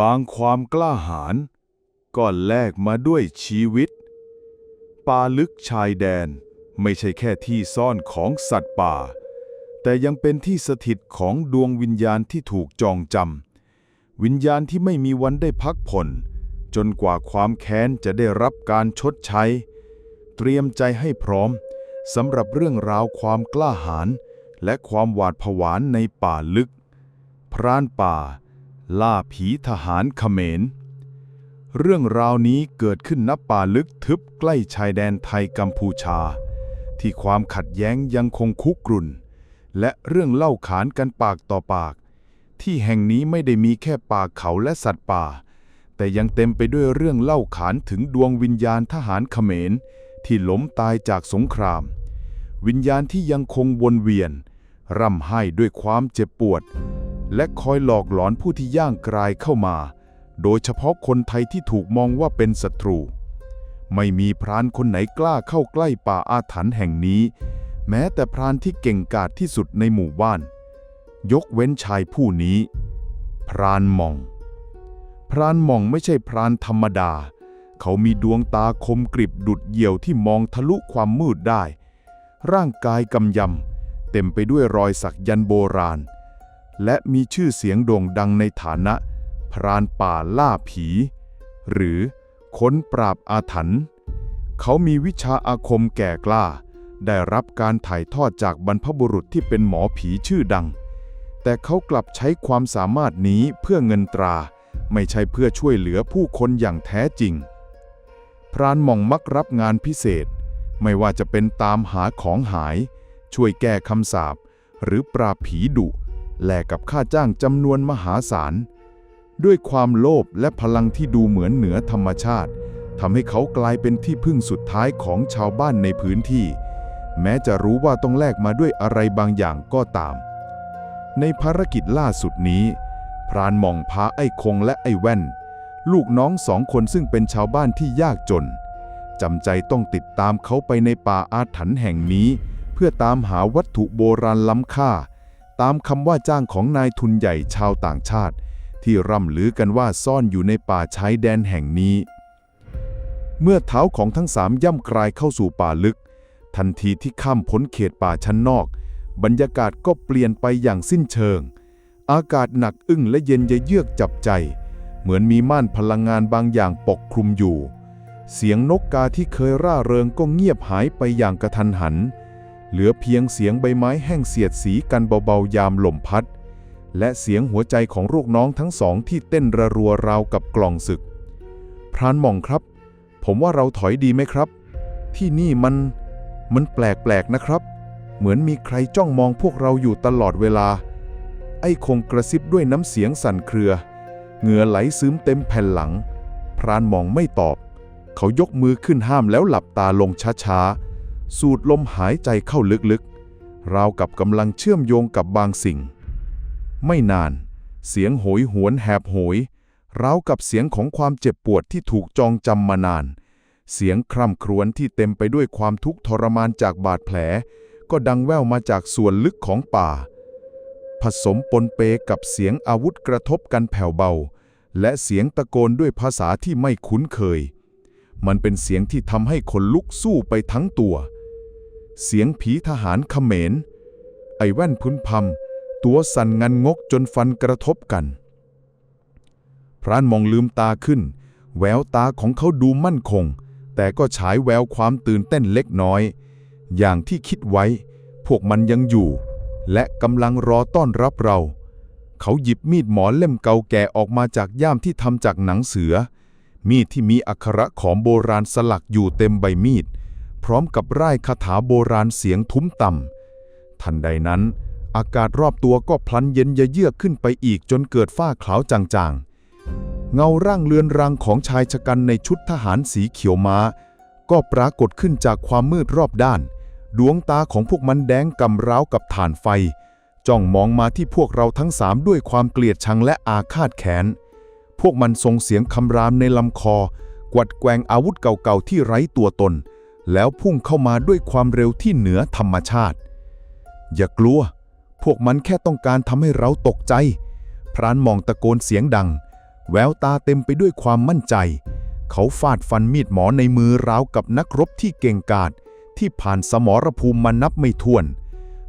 บางความกล้าหาญก็แลกมาด้วยชีวิต ป่าลึกชายแดนไม่ใช่แค่ที่ซ่อนของสัตว์ป่า แต่ยังเป็นที่สถิตของดวงวิญญาณที่ถูกจองจำวิญญาณที่ไม่มีวันได้พักผ่อนจนกว่าความแค้นจะได้รับการชดใช้ เตรียมใจให้พร้อมสำหรับเรื่องราวความกล้าหาญและความหวาดผวาในป่าลึก พรานป่า ล่าผีทหารเขมร เรื่องราวนี้เกิดขึ้นณป่าลึกทึบใกล้ชายแดนไทยกัมพูชา ที่ความขัดแย้งยังคงคุกรุ่น และเรื่องเล่าขานกันปากต่อปาก ที่แห่งนี้ไม่ได้มีแค่ป่าเขาและสัตว์ป่า แต่ยังเต็มไปด้วยเรื่องเล่าขานถึงดวงวิญญาณทหารเขมร ที่ล้มตายจากสงคราม วิญญาณที่ยังคงวนเวียน ร่ำไห้ด้วยความเจ็บปวด และคอยหลอกหลอนผู้ที่ย่างกรายเข้ามา โดยเฉพาะคนไทยที่ถูกมองว่าเป็นศัตรู ไม่มีพรานคนไหนกล้าเข้าใกล้ป่าอาถรรพ์แห่งนี้ แม้แต่พรานที่เก่งกาจที่สุดในหมู่บ้าน ยกเว้นชายผู้นี้ พรานมอง พรานมองไม่ใช่พรานธรรมดา เขามีดวงตาคมกริบดุดเหี่ยวที่มองทะลุความมืดได้ ร่างกายกำยำเต็มไปด้วยรอยสักยันโบราณ และมีชื่อเสียงโด่งดังในฐานะ พรานป่าล่าผี หรือค้นปราบอาถรรพ์เขามีวิชาอาคมแก่กล้า ได้รับการถ่ายทอดจากบรรพบุรุษที่เป็นหมอผีชื่อดัง แต่เขากลับใช้ความสามารถนี้เพื่อเงินตรา ไม่ใช่เพื่อช่วยเหลือผู้คนอย่างแท้จริง พรานมองมักรับงานพิเศษ ไม่ว่าจะเป็นตามหาของหาย ช่วยแก้คำสาปหรือปราบผีดุ แลกกับค่าจ้างจำนวนมหาศาล ด้วยความโลภและพลังที่ดูเหมือนเหนือธรรมชาติทำให้เขากลายเป็นที่พึ่งสุดท้ายของชาวบ้านในพื้นที่ แม้จะรู้ว่าต้องแลกมาด้วยอะไรบางอย่างก็ตาม ในภารกิจล่าสุดนี้ พรานมองพาไอ้คงและไอ้แว่น ลูกน้องสองคนซึ่งเป็นชาวบ้านที่ยากจนจำใจต้องติดตามเขาไปในป่าอาถรรพ์แห่งนี้ เพื่อตามหาวัตถุโบราณล้ำค่า ตามคำว่าจ้างของนายทุนใหญ่ชาวต่างชาติ ที่ร่ำลือกันว่าซ่อนอยู่ในป่าชายแดนแห่งนี้ เมื่อเท้าของทั้งสามย่ำกลายเข้าสู่ป่าลึก ทันทีที่ข้ามพ้นเขตป่าชั้นนอก บรรยากาศก็เปลี่ยนไปอย่างสิ้นเชิง อากาศหนักอึ้งและเย็นเยือกจับใจ เหมือนมีม่านพลังงานบางอย่างปกคลุมอยู่ เสียงนกกาที่เคยร่าเริงก็เงียบหายไปอย่างกระทันหัน เหลือเพียงเสียงใบไม้แห้งเสียดสีกันเบาๆยามลมพัด และเสียงหัวใจของลูกน้องทั้งสองที่เต้นระรัวราวกับกล่องศึก พรานมองครับ ผมว่าเราถอยดีไหมครับ ที่นี่มันมันแปลกๆนะครับ เหมือนมีใครจ้องมองพวกเราอยู่ตลอดเวลา ไอ้คงกระซิบด้วยน้ำเสียงสั่นเครือ เหงื่อไหลซึมเต็มแผ่นหลัง พรานมองไม่ตอบ เขายกมือขึ้นห้ามแล้วหลับตาลงช้าๆ สูดลมหายใจเข้าลึกๆ ราวกับกำลังเชื่อมโยงกับบางสิ่ง ไม่นาน เสียงโหยหวนแหบโหยราวกับเสียงของความเจ็บปวดที่ถูกจองจำมานาน เสียงคร่ำครวญที่เต็มไปด้วยความทุกข์ทรมานจากบาดแผล ก็ดังแว่วมาจากส่วนลึกของป่า ผสมปนเปกับเสียงอาวุธกระทบกันแผ่วเบา และเสียงตะโกนด้วยภาษาที่ไม่คุ้นเคย มันเป็นเสียงที่ทำให้คนลุกสู้ไปทั้งตัว เสียงผีทหารเขมร ไอ้แว่นพึนพำตัวสั่นงันงกจนฟันกระทบกัน พรานมองลืมตาขึ้น แววตาของเขาดูมั่นคง แต่ก็ฉายแววความตื่นเต้นเล็กน้อย อย่างที่คิดไว้ พวกมันยังอยู่ และกำลังรอต้อนรับเรา เขาหยิบมีดหมอเล่มเก่าแก่ออกมาจากย่ามที่ทำจากหนังเสือ มีดที่มีอักขระของโบราณสลักอยู่เต็มใบมีด พร้อมกับร่ายคาถาโบราณเสียงทุ้มต่ำทันใดนั้น อากาศรอบตัวก็พลันเย็นเยือกขึ้นไปอีกจนเกิดฝ้าขาวจางๆ เงาร่างเลือนรังของชายชะกันในชุดทหารสีเขียวม้า ก็ปรากฏขึ้นจากความมืดรอบด้าน ดวงตาของพวกมันแดงกำร้าวกับฐานไฟ จ้องมองมาที่พวกเราทั้งสามด้วยความเกลียดชังและอาฆาตแค้นพวกมันส่งเสียงคำรามในลำคอ กวัดแกว่งอาวุธเก่าๆที่ไร้ตัวตน แล้วพุ่งเข้ามาด้วยความเร็วที่เหนือธรรมชาติ อย่ากลัว พวกมันแค่ต้องการทำให้เราตกใจ พรานมองตะโกนเสียงดัง แววตาเต็มไปด้วยความมั่นใจ เขาฟาดฟันมีดหมอในมือราวกับนักรบที่เก่งกาจที่ผ่านสมรภูมิมานับไม่ถ้วน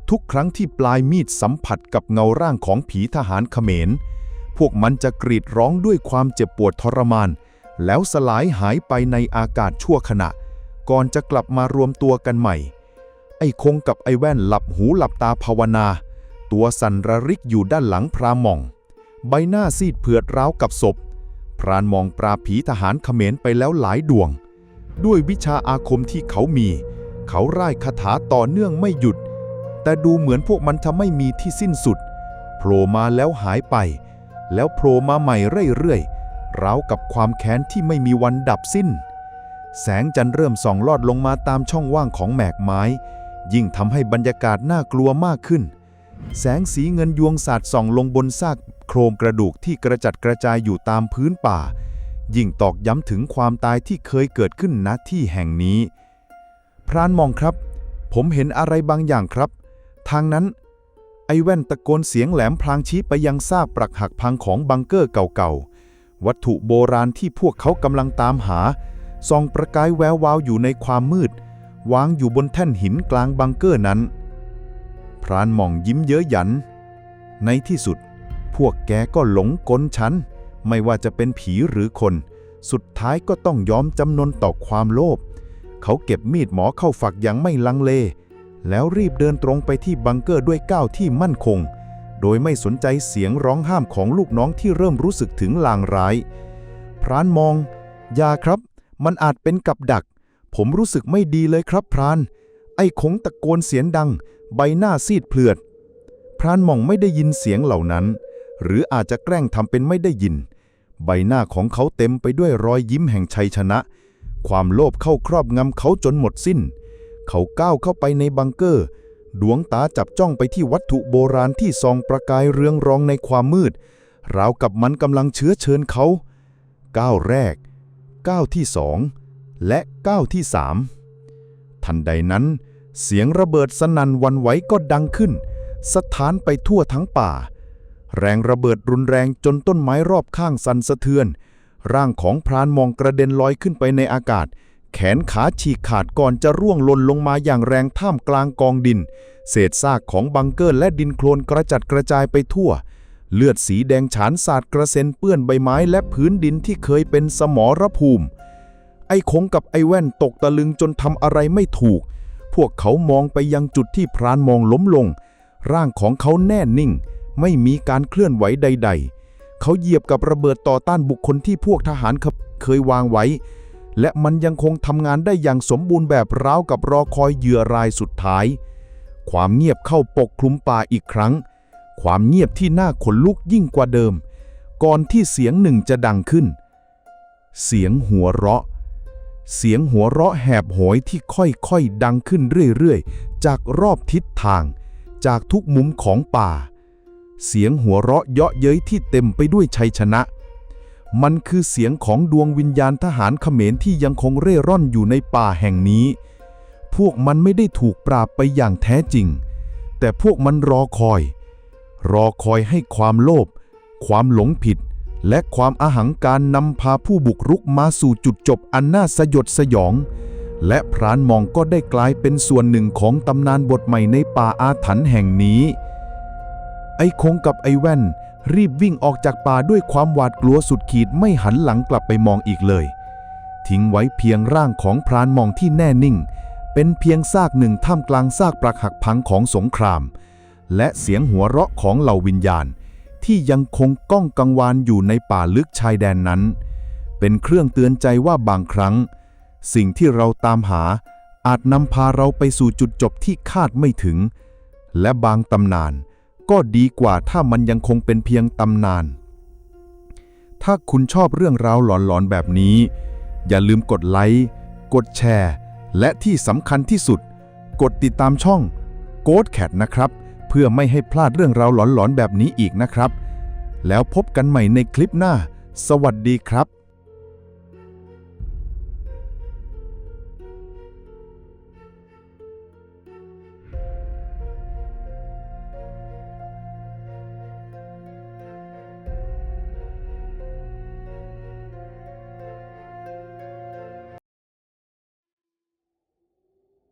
ทุกครั้งที่ปลายมีดสัมผัสกับเงาร่างของผีทหารเขมร พวกมันจะกรีดร้องด้วยความเจ็บปวดทรมาน แล้วสลายหายไปในอากาศชั่วขณะ ก่อนจะกลับมารวมตัวกันใหม่ ไอ้คงกับไอ้แว่นหลับหูหลับตาภาวนา ตัวสันระริกอยู่ด้านหลังพรามอง ใบหน้าซีดเผือดร้าวกับศพ พรานมองปราผีทหารเขมรไปแล้วหลายดวง ด้วยวิชาอาคมที่เขามี เขาร่ายคาถาต่อเนื่องไม่หยุด แต่ดูเหมือนพวกมันจะไม่มีที่สิ้นสุดโผล่มาแล้วหายไป แล้วโผล่มาใหม่เรื่อยๆราวกับความแค้นที่ไม่มีวันดับสิ้น แสงจันทร์เริ่มส่องลอดลงมาตามช่องว่างของแหมกไม้ ยิ่งทำให้บรรยากาศน่ากลัวมากขึ้น แสงสีเงินยวงสาดส่องลงบนซากโครงกระดูกที่กระจัดกระจายอยู่ตามพื้นป่า ยิ่งตอกย้ำถึงความตายที่เคยเกิดขึ้นณที่แห่งนี้ พรานมองครับ ผมเห็นอะไรบางอย่างครับ ทางนั้น ไอ้แว่นตะโกนเสียงแหลมพลางชี้ไปยังซากปรักหักพังของบังเกอร์เก่าๆวัตถุโบราณที่พวกเขากำลังตามหา ส่องประกายแวววาวอยู่ในความมืด วางอยู่บนแท่นหินกลางบังเกอร์นั้น พรานหม่องยิ้มเย้ยหยัน ในที่สุด พวกแกก็หลงกลฉัน ไม่ว่าจะเป็นผีหรือคน สุดท้ายก็ต้องยอมจำนนต่อความโลภ เขาเก็บมีดหมอเข้าฝักอย่างไม่ลังเล แล้วรีบเดินตรงไปที่บังเกอร์ด้วยก้าวที่มั่นคง โดยไม่สนใจเสียงร้องห้ามของลูกน้องที่เริ่มรู้สึกถึงลางร้าย พรานมองอย่าครับ มันอาจเป็นกับดัก ผมรู้สึกไม่ดีเลยครับพราน ไอ้คงตะโกนเสียงดัง ใบหน้าซีดเผือด พรานมองไม่ได้ยินเสียงเหล่านั้น หรืออาจจะแกล้งทำเป็นไม่ได้ยิน ใบหน้าของเขาเต็มไปด้วยรอยยิ้มแห่งชัยชนะ ความโลภเข้าครอบงำเขาจนหมดสิ้น เขาก้าวเข้าไปในบังเกอร์ ดวงตาจับจ้องไปที่วัตถุโบราณที่ส่องประกายเรืองรองในความมืด ราวกับมันกำลังเชื้อเชิญเขา ก้าวแรก ก้าวที่สองและก้าวที่สามทันใดนั้น เสียงระเบิดสนั่นวันไหวก็ดังขึ้น สถานไปทั่วทั้งป่า แรงระเบิดรุนแรงจนต้นไม้รอบข้างสั่นสะเทือน ร่างของพรานมองกระเด็นลอยขึ้นไปในอากาศ แขนขาฉีกขาดก่อนจะร่วงหล่นลงมาอย่างแรงท่ามกลางกองดิน เศษซากของบังเกอร์และดินโคลนกระจัดกระจายไปทั่ว เลือดสีแดงฉานสาดกระเซ็นเปื้อนใบไม้และพื้นดินที่เคยเป็นสมรภูมิ ไอ้คงกับไอ้แว่นตกตะลึงจนทำอะไรไม่ถูก พวกเขามองไปยังจุดที่พรานมองล้มลง ร่างของเขาแน่นิ่ง ไม่มีการเคลื่อนไหวใด ๆ เขาเหยียบกับระเบิดต่อต้านบุคคลที่พวกทหารเคยวางไว้ และมันยังคงทำงานได้อย่างสมบูรณ์แบบราวกับรอคอยเหยื่อรายสุดท้าย ความเงียบเข้าปกคลุมป่าอีกครั้ง ความเงียบที่น่าขนลุกยิ่งกว่าเดิม ก่อนที่เสียงหนึ่งจะดังขึ้น เสียงหัวเราะ เสียงหัวเราะแหบโหยที่ค่อยๆดังขึ้นเรื่อยๆ จากรอบทิศทาง จากทุกมุมของป่า เสียงหัวเราะเยาะเย้ยที่เต็มไปด้วยชัยชนะ มันคือเสียงของดวงวิญญาณทหารเขมรที่ยังคงเร่ร่อนอยู่ในป่าแห่งนี้ พวกมันไม่ได้ถูกปราบไปอย่างแท้จริง แต่พวกมันรอคอย รอคอยให้ความโลภ ความหลงผิด และความอาหังการนำพาผู้บุกรุกมาสู่จุดจบอันน่าสยดสยอง และพรานมองก็ได้กลายเป็นส่วนหนึ่งของตำนานบทใหม่ในป่าอาถรรพ์แห่งนี้ ไอ้คงกับไอ้แว่น รีบวิ่งออกจากป่าด้วยความหวาดกลัวสุดขีดไม่หันหลังกลับไปมองอีกเลย ทิ้งไว้เพียงร่างของพรานมองที่แน่นิ่ง เป็นเพียงซากหนึ่งท่ามกลางซากปรักหักพังของสงคราม และเสียงหัวเราะของเหล่าวิญญาณ ที่ยังคงก้องกังวานอยู่ในป่าลึกชายแดนนั้น เป็นเครื่องเตือนใจว่าบางครั้ง สิ่งที่เราตามหาอาจนำพาเราไปสู่จุดจบที่คาดไม่ถึง และบางตำนาน ก็ดีกว่าถ้ามันยังคงเป็นเพียงตำนาน ถ้าคุณชอบเรื่องราวหลอนๆแบบนี้ อย่าลืมกดไลค์ กดแชร์ และที่สำคัญที่สุด กดติดตามช่อง g o a t Cat นะครับ พื่อไม่ให้พลาดเรื่องราวหลอนๆแบบนี้อีกนะครับ แล้วพบกันใหม่ในคลิปหน้า สวัสดีครับ